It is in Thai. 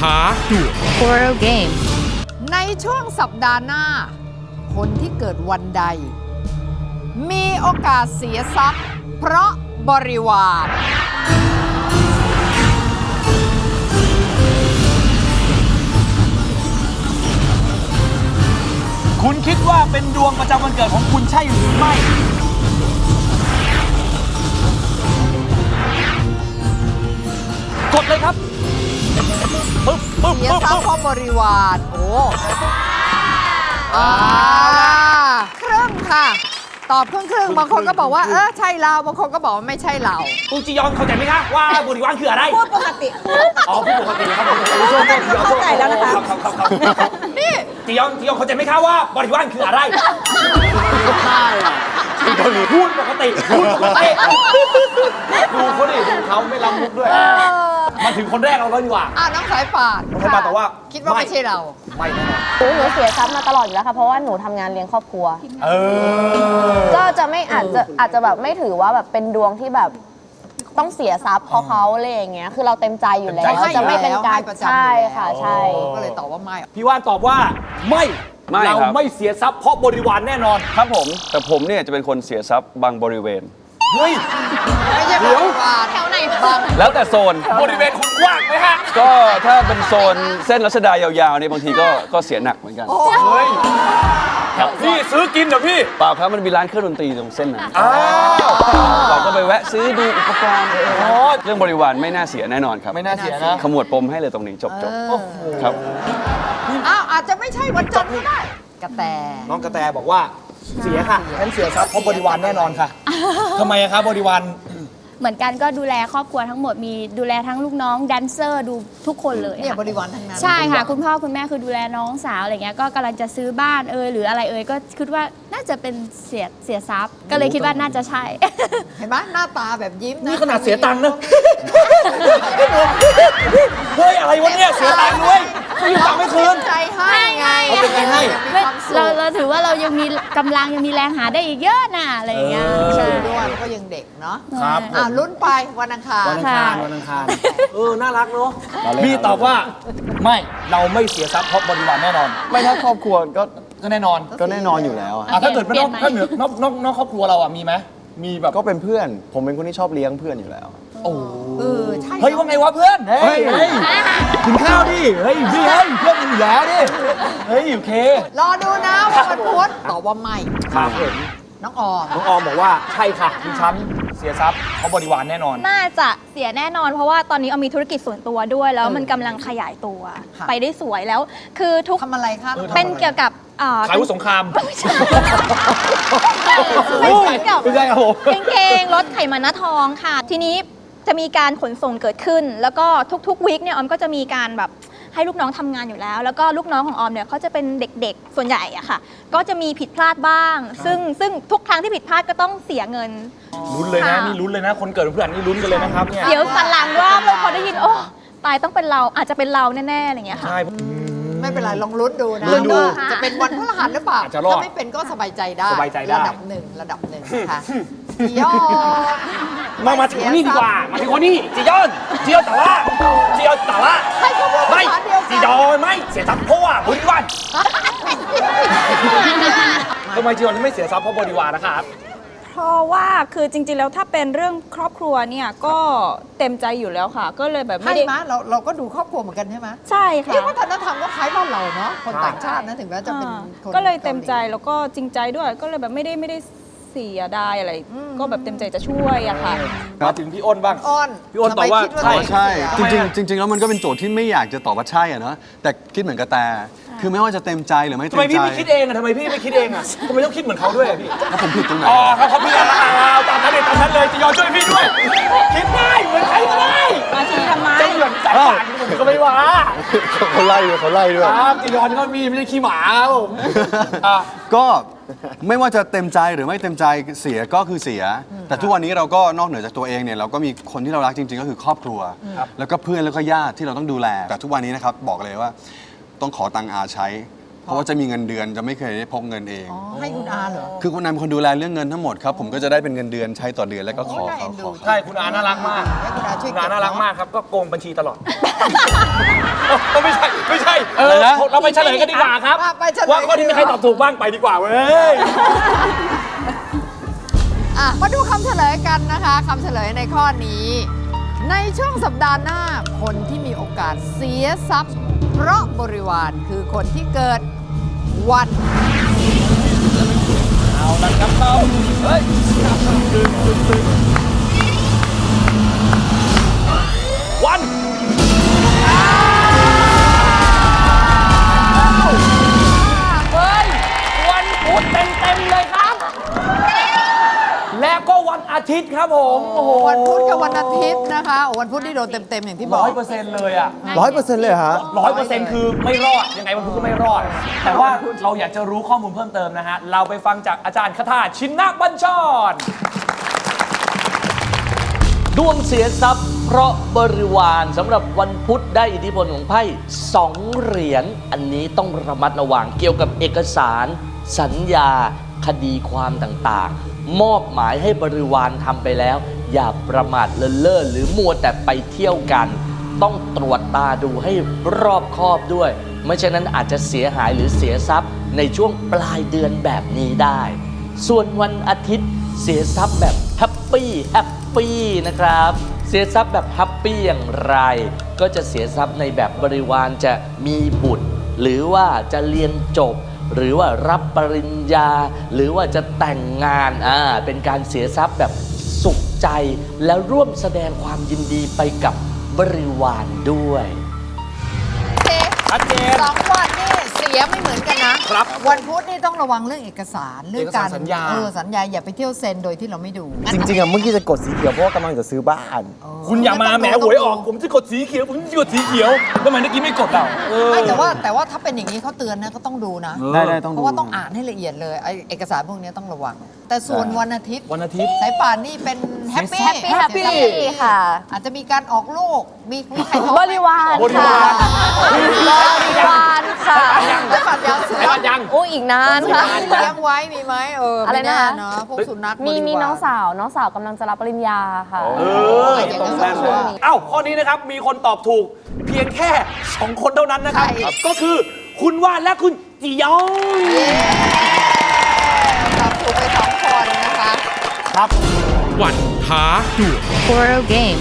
ท้าด่วน Poro Game ในช่วงสัปดาห์หน้า คนที่เกิดวันใด มีโอกาสเสียทรัพย์ เพราะบริวาร คุณคิดว่าเป็นดวงประจำวันเกิดของคุณใช่หรือไม่ กดเลยครับ ปึ๊บปึ๊บเสียปึ๊บทรัพปึ๊ย์บเพราะบริวาร โอ้อ่าครึ่งค่ะ ตอบครึ่งครึ่งๆบางคนก็บอกว่า เออใช่เรา บางคนก็บอกว่าไม่ใช่เราคุณจียอนเข้าใจไหมคะว่าบริวารคืออะไร พูดปกติ อ๋อพูดปกติครับผมผมโทษโทษทีเข้าใจแล้วนะคะ รับครับครับครับนี่ จียอนจียอนเข้าใจไหมคะว่าบริวารคืออะไร พูดปกติพูดปกติดูเขาดิดูเขาไม่รับมุกด้วย มาถึงคนแรกเราแล้วดีกว่า อ่าน้องสายป่านน้องสายป่านแต่ว่าคิดว่าไม่ ไม่ใช่เรา ไม่แน่นอนหนูหนูเสียทรัพย์มาตลอดอยู่แล้วค่ะเพราะว่าหนูทำงานเลี้ยงครอบครัว เออ ก็จะไม่อาจจะอาจจะแบบไม่ถือว่าแบบเป็นดวงที่แบบต้องเสียทรัพย์เพราะเขาอะไรอย่างเงี้ยคือเราเต็มใจอยู่แล้วเต็มใจ จะไม่เป็นการให้ประจำใช่อยู่แล้วค่ะใช่ ก็เลยตอบว่าไม่ พี่ว่านตอบว่าไม่ ไม่เราครับ ไม่เสียทรัพย์เพราะบริวารแน่นอน ครับผม แต่ผมเนี่ยจะเป็นคนเสียทรัพย์บางบริเวณ เฮ้ย ไม่ใช่บริวารแถวไหนบางแล้วแต่โซน บริเวณคุณกว้างไหมฮะ ก็ถ้าเป็นโซนเส้นรัชดายาวๆเนี่ยบางทีก็ก็เสียหนักเหมือนกัน เฮ้ย พี่ซื้อกินเหรอพี่ เปล่าครับมันมีร้านเครื่องดนตรีตรงเส้นนั้นอ้าวเราก็ไปแวะซื้อดูอุปกรณ์อ๋อเรื่องบริวารไม่น่าเสียแน่นอนครับ ไม่น่าเสียนะขมวดปมให้เลยตรงนี้จบจบโอ้โหครับอ้าวอาจจะไม่ใช่วันจันทร์ก็ได้กระแตน้องกระแตบอกว่าเสียค่ะฉันเสียทรัพย์เพราะบริวารแน่นอนค่ะทำไมอะครับบริวาร เหมือนกันก็ดูแลครอบครัวทั้งหมดมีดูแลทั้งลูกน้องแดนเซอร์ดูทุกคนเลยเนี่ยค่ะบริวารทั้งนั้น ใช่ค่ะ คุณพ่อคุณแม่คือดูแลน้องสาวอะไรเงี้ยก็กำลังจะซื้อบ้านเอยหรืออะไรเอยก็คิดว่าน่าจะเป็นเสียเสียทรัพย์ ก็เลยคิดว่าน่าจะใช่ เห็นไหมหน้าตาแบบยิ้มะนี่ขนาดเสียตังค์นะ เฮ้ย อะไรวะเนี่ย เสียตังค์ด้วยไม่มีตังค์ไม่คืนใจให้ไง เอาเป็นใจให้มีไม่ความสุขเราเราถือว่าเรา ยังมีกำลังยังมีแรงหาได้อีกเยอะนะอะไรอย่างเงี้ยเออใช่ ด้วยแล้วก็ยังเด็กเนาะครับอ่าลุ้นไปวันอังคารวันอังคารค่ะ วันอังคารเออน่ารักเนาะพี่ตอบว่าไม่เราไม่เสียทรัพย์เพราะบริวารแน่นอนไม่ถ้าครอบครัวก็ก็แน่นอนก็แน่นอนอยู่แล้วอะอะถ้าเกิดไม่นอกถ้าเหนือนอกนอกนอกครอบครัวเราอะมีไหมมีแบบ ก็เป็นเพื่อน ผมเป็นคนที่ชอบเลี้ยงเพื่อนอยู่แล้วโอ้เออใช่ เฮ้ยว่าไงวะเพื่อน เฮ้ยเฮ้ยกินข้าวดิ เฮ้ยพี่เฮ้ยเพื่อนมันอยู่แล้วดิ เฮ้ยโอเค รอดูนะว่าวันพุธตอบว่าไม่ครับผมน้องออมน้องออมบอกว่าใช่ค่ะดิฉันเสียทรัพย์เพราะบริวารแน่นอน น่าจะเสียแน่นอน เพราะว่าตอนนี้เอามีธุรกิจส่วนตัวด้วย แล้วมันกำลังขยายตัวค่ะไปได้สวยแล้ว คือทุกทำอะไรคะเออเป็นเกี่ยวกับอ่าขายอาวุธสงครามไม่ใช่เป็นเกี่ยวกับไม่ใช่ครับผมกางเกงลดไขมันหน้าท้องค่ะ ทีนี้ จะมีการขนส่งเกิดขึ้น แล้วก็ทุกๆวีคเนี่ยออมก็จะมีการแบบให้ลูกน้องทำงานอยู่แล้ว แล้วก็ลูกน้องของออมเนี่ยเขาจะเป็นเด็กๆ ส่วนใหญ่อะค่ะ ก็จะมีผิดพลาดบ้าง ซึ่งซึ่งทุกครั้งที่ผิดพลาดก็ต้องเสียเงินลุ้นเลยนะค่ะนี่ลุ้นเลยนะคนเกิดวันพฤหัสนี่ลุ้นกันเลยนะครับเนี่ยเดี๋ยวสันหลังรอบเลยพอได้ยินโอ้ตายต้องเป็นเราอาจจะเป็นเราแน่ๆอะไรอย่างเงี้ยค่ะใช่ไม่เป็นไรลองลุ้นดูนะลุ้นดูว่าจะเป็นวันพฤหัสหรือเปล่าอาจจะรอดถ้าไม่เป็นก็สบายใจได้สบายใจได้ระดับหนึ่งระดับหนึ่งนะคะยอด มามาถึงคนนี้ดีกว่า มาถึงคนนี้จียอนจียอนแต่ว่าจียอนแต่ว่าให้เขาพูดไม่ภาษาเดียวจีกันยอนไม่เสียทรัพย์เพราะว่าบริวารทำไมจียอนถึงไม่เสียทรัพย์เพราะบริวารนะครับเพราะว่าคือจริงๆ แล้วถ้าเป็นเรื่องครอบครัวเนี่ยก็เต็มใจอยู่แล้วค่ะ ก็เลยแบบให้ไม่ได้มะเราเราก็ดูครอบครัวเหมือนกันใช่ไหมใช่ค่ะ เอ๊ะวัฒนธรรมก็คล้ายบ้านเราเนาะคนใช่ต่างชาตินะถึงแม้จะเป็นอ่าคนก็เลยเต็มใจกาหลีแล้วก็จริงใจด้วยก็เลยแบบไม่ได้ไม่ได้ เสียดายอะไรอืมก็แบบเต็มใจจะช่วยอะค่ะ มาถึงพี่อ้นบ้าง อ้อนพี่อ้นตอบว่าทำไมคิดใช่ไม่ใช่เสียจริงๆจริงๆแล้วมันก็เป็นโจทย์ที่ไม่อยากจะตอบว่าใช่อะเนาะแต่คิดเหมือนกระแตคือไม่ว่าจะเต็มใจหรือไม่ทำเต็มไมใจพี่ไม่คิดเองอะทำไมพี่ไม่คิดเองอะทำไมต้องคิดเหมือนเขาด้วยอะพี่ แล้วผมผิดตรงไหนอ๋อครับเขาพี่อ่าตามนั้นเลยตามนั้นเลยจียอนช่วยพี่ด้วย คิดได้เหมือนใครก็ได้มาทีทำไม จะเหมือนสายป่านผมก็ไม่ว่าเขาไล่ด้วยเขาไล่ด้วย ครับจียอนก็มีไม่ใช่ขี้หมาครับผมอะ ก็ ไม่ว่าจะเต็มใจหรือไม่เต็มใจเสียก็คือเสีย แต่ทุกวันนี้เราก็นอกเหนือจากตัวเองเนี่ยเราก็มีคนที่เรารักจริง ๆ ก็คือครอบครัว แล้วก็เพื่อนแล้วก็ญาติที่เราต้องดูแล แต่ทุกวันนี้นะครับบอกเลยว่า ต้องขอตังค์อาใช้ เพราะว่าจะมีเงินเดือนจะไม่เคยได้พกเงินเอง อ๋อให้คุณอาเหรอ คือคุณนายเป็นคนดูแลเรื่องเงินทั้งหมดครับผมก็จะได้เป็นเงินเดือนใช้ต่อเดือนแล้วก็ขอโอ้ยน่าเอ็เขานดูขอเขาใช่คุณอาน่ารักมากให้คุณอาช่วยคุณอาเก็บน่ารักเนอะมากครับก็โกงบัญชีตลอดเออ ไม่ใช่ไม่ใช่เออะไรอนะ เราไปเฉลยกันดีกว่าครับอะไปเฉลย ว่าข้อนี้มีใครตอบถูกบ้างไปดีกว่าเว้ย อะมาดูคำเฉลยกันนะคะคำเฉลยในข้อนี้ ในช่วงสัปดาห์หน้า คนที่มีโอกาสเสียทรัพย์ เพราะบริวารคือคนที่เกิดวัน เอาละครับเราเฮ้ยวัน ทิตย์ครับผมโอ้โหวันพุธกับวันอาทิตย์นะคะโอ้วันพุธที่โดนเต็มๆอย่างที่บอร้ก อยเปอร์เซ็นต์เลยอะร้อยเปอร์เซ็นต์เลยเหรอฮะ ร้อยเปอร์เซ็นต์คือไม่รอด ยังไงวันพุธก็ไม่รอด แต่ว่าเราอยากจะรู้ข้อมูลเพิ่มเติมนะฮะ เราไปฟังจากอาจารย์คาถาชินนาบัญชร ดวงเสียทรัพย์ เพราะบริวารสำหรับวันพุธได้อิทธิพลของไพ่สองเหรียญอันนี้ต้องระมัดระวังเกี่ยวกับเอกสาร สัญญา คดีความต่างๆ มอบหมายให้บริวารทำไปแล้ว อย่าประมาทเลินเล่อหรือมัวแต่ไปเที่ยวกัน ต้องตรวจตาดูให้รอบคอบด้วย ไม่เช่นนั้นอาจจะเสียหายหรือเสียทรัพย์ ในช่วงปลายเดือนแบบนี้ได้ ส่วนวันอาทิตย์เสียทรัพย์แบบแฮปปี้แฮปปี้นะครับเสียทรัพย์แบบแฮปปี้อย่างไร ก็จะเสียทรัพย์ในแบบบริวารจะมีบุตร หรือว่าจะเรียนจบ หรือว่ารับปริญญา หรือว่าจะแต่งงานอ่าเป็นการเสียทรัพย์แบบสุขใจ และร่วมแสดงความยินดีไปกับบริวารด้วยชัดเจน สองวันนี่ เสียไม่เหมือนกันนะ ครับ วันพุธนี่ต้องระวังเรื่องเอกสารเรื่องการเอกสารสัญญา เออสัญญาอย่าไปเที่ยวเซ็นโดยที่เราไม่ดูจริงๆอะเมื่อกี้จะกดสีเขียวเพราะว่ากำลังจะซื้อบ้านคุณอย่ามาแหมหวยออก ผมจะกดสีเขียว ผมจะกดสีเขียวทำไมเมื่อกี้ไม่กดเราเออ ไม่แต่ว่าแต่ว่าถ้าเป็นอย่างนี้เขาเตือนนะก็ต้องดูนะได้ได้ต้องเพดูราะว่าต้องอ่านให้ละเอียดเลยไอเอกสารพวกนี้ต้องระวัง แต่ส่วนวันอาทิตย์วันอาทิตย์ สายป่านนี่เป็นแฮปปี้แฮปปี้แฮปปี้ค่ะ อาจจะมีการออกลูกมีมีใครท้องบริวารบริวาร ค่ะบริวาร ค่ะสายป่านยังเสืไอ้อบ้านยัง โอ้อีกนานค่ะ เลี้ยงไว้มีไหมเอออะไรไม่นะคะเนาะพวกสุนัขมีบริวารมีน้องสาวน้องสาวกำลังจะรับปริญญาค่ะ เออต้องแม่นเลยเอ้าข้อนี้นะครับมีคนตอบถูกเพียงแค่ 2 คนเท่านั้นนะครับ ก็คือคุณว่านและคุณจียอง ตอบถูกไปสองคนนะคะ วันท้าด่วน Horror Game